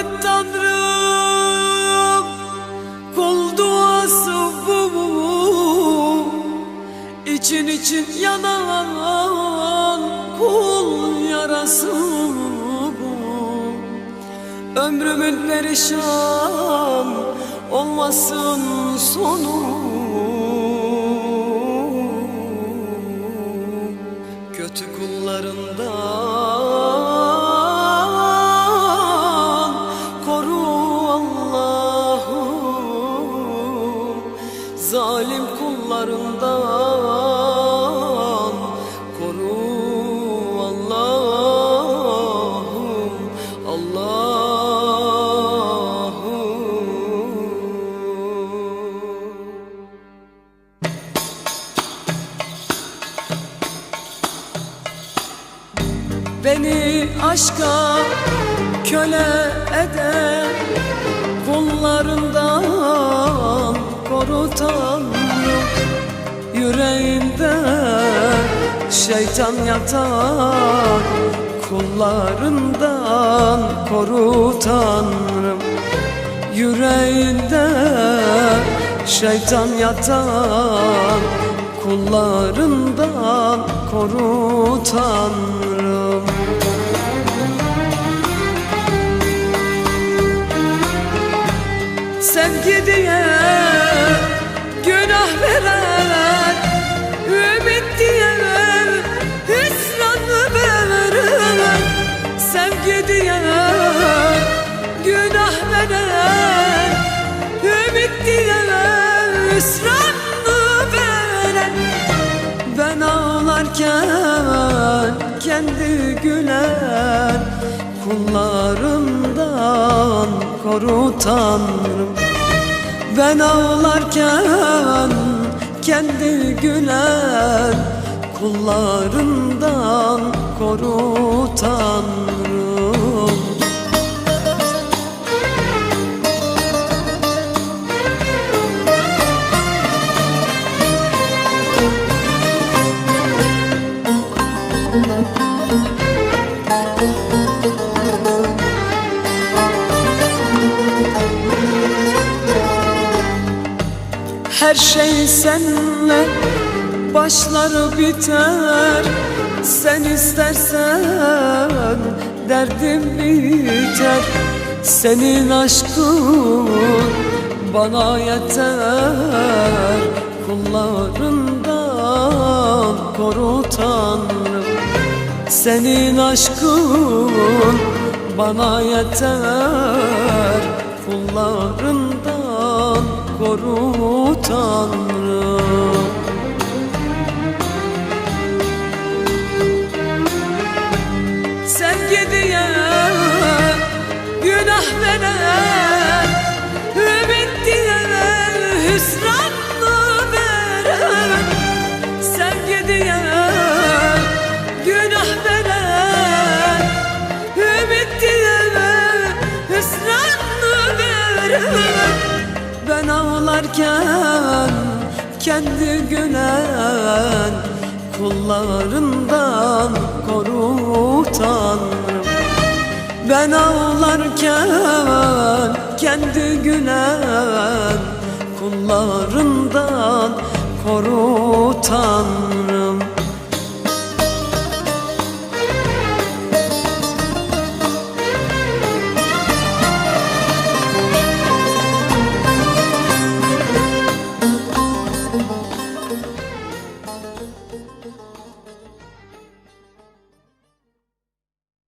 et Tanrım Kul duası bu. İçin için yanan kul yarası bu. Ömrümün perişan olmasın sonu Zalim kullarından koru Allah'ım Allah'ım. Beni aşka köle eden Kullarından koru Tanrım Yüreğimde şeytan yatar Kullarından koru Tanrım. Yüreğinde şeytan yatar Kullarından koru Tanrım. Sevgi diye günah veren Ümit diye hüsranı veren Sevgi diye günah veren Ümit diye hüsranı veren Ben ağlarken kendi gülen Kullarından koru Tanrım Ben ağlarken kendi gülen Kullarından koru Tanrım Her şey senle başları biter. Sen istersen derdim biter. Senin aşkın bana yeter. Kullarından koru Tanrım. Senin aşkın bana yeter. Kullarından koru Tanrım. Sevgi diye günah veren Ben ağlarken kendi gülen Kullarından koru Tanrım. Ben ağlarken kendi gülen Kullarından koru Tanrım